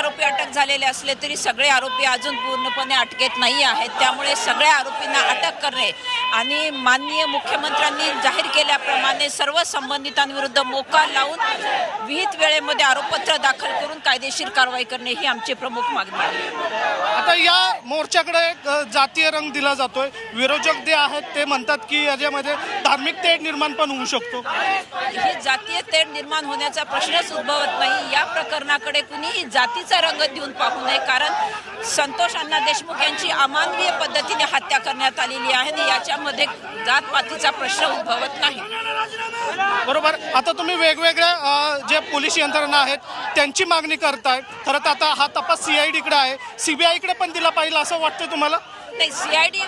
आरोपी अटक झालेले असले तरी सगळे आरोपी अजून पूर्णपणे अटकेत नाही आहेत. त्यामुळे सगळ्या आरोपींना अटक करणे आणि माननीय मुख्यमंत्र्यांनी जाहीर केल्याप्रमाणे सर्व संबंधितांविरुद्ध मोका लावून विहित वेळेमध्ये आरोपपत्र दाखल करून कायदेशीर कारवाई करणे ही आमची प्रमुख मागणी आहे. आता या मोर्चाकडे जातीय रंग दिला जातोय. विरोधक जे आहेत ते म्हणतात की याच्यामध्ये धार्मिक तेढ निर्माण पण होऊ शकतो. ही जातीय तेढ निर्माण होण्याचा प्रश्नच उद्भवत नाही. या प्रकरणाकडे कुणीही जातीचा रंग देऊन पाहू नये कारण संतोष अण्णा देशमुख यांची अमानवीय पद्धतीने हत्या करण्यात आलेली आहे आणि याच्यामध्ये जातपातीचा प्रश्न उद्भवत नाही. बरोबर. आता तुम्ही वेगवेगळ्या अ, जे पोलीस यंत्रणा आहेत त्यांची मागणी करताय खरं तर आता हा तपास सीआयडीकडे आहे. सीबीआयकडे पण दिला पाहिजे असं वाटतं तुम्हाला? नाही सीआयडी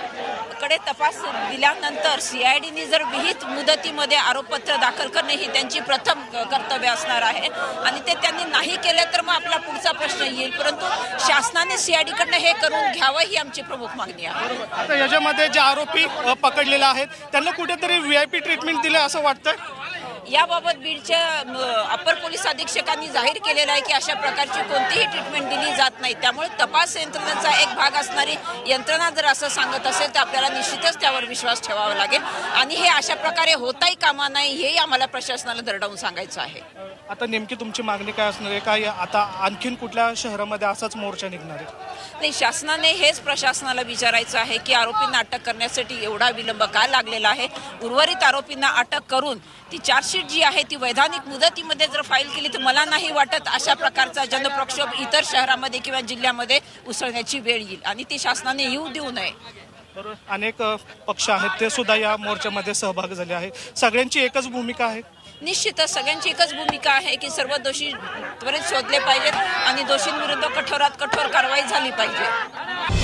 कडे तपास दिल्यानंतर सीआयडीने जर विहित मुदतीमध्ये आरोपपत्र दाखल करणे ही त्यांची प्रथम कर्तव्य असणार आहे. आणि ते त्यांनी नाही केले तर मग आपला पुढचा प्रश्न येईल. परंतु शासनाने सीआयडी कडनं हे करून घ्यावं ही आमची प्रमुख मागणी आहे. आता याच्यामध्ये जे आरोपी पकडलेले आहेत त्यांना कुठेतरी व्ही आय पी ट्रीटमेंट दिले असं वाटतंय? याबाबत बीडच्या अपर पोलीस अधीक्षकांनी जाहीर केलेलं आहे की अशा प्रकारची कोणतीही ट्रीटमेंट दिली जात नाही. त्यामुळे तपास यंत्रणेचा एक भाग असणारी यंत्रणा जर असं सांगत असेल तर आपल्याला निश्चितच त्यावर विश्वास ठेवावा लागेल. आणि हे अशा प्रकारे होताही कामा नाही हेही आम्हाला प्रशासनाला दरडावून सांगायचं आहे. आता नेमकी तुमची मागणी काय असणार आहे? काय आता आणखीन कुठल्या शहरामध्ये असाच मोर्चा निघणार आहे? नाही शासनाने हेच प्रशासनाला विचारायचं आहे की आरोपींना अटक करण्यासाठी एवढा विलंब का लागलेला आहे? उर्वरित आरोपींना अटक करून ती चार्जशीट जी आहे ती वैधानिक मुदतीमध्ये जर फाईल केली तर मला नाही वाटत अशा प्रकारचा जनप्रक्षोभ इतर शहरामध्ये किंवा जिल्ह्यामध्ये उसळण्याची वेळ येईल. आणि ती शासनाने येऊ देऊ नये. अनेक पक्ष आहेत ते सुद्धा या मोर्चामध्ये सहभाग झाले आहे सगळ्यांची एकच भूमिका आहे? निश्चितच सगळ्यांची एकच भूमिका आहे की सर्व दोषी त्वरित शोधले पाहिजेत आणि दोषींविरुद्ध कठोरात कठोर कारवाई झाली पाहिजे.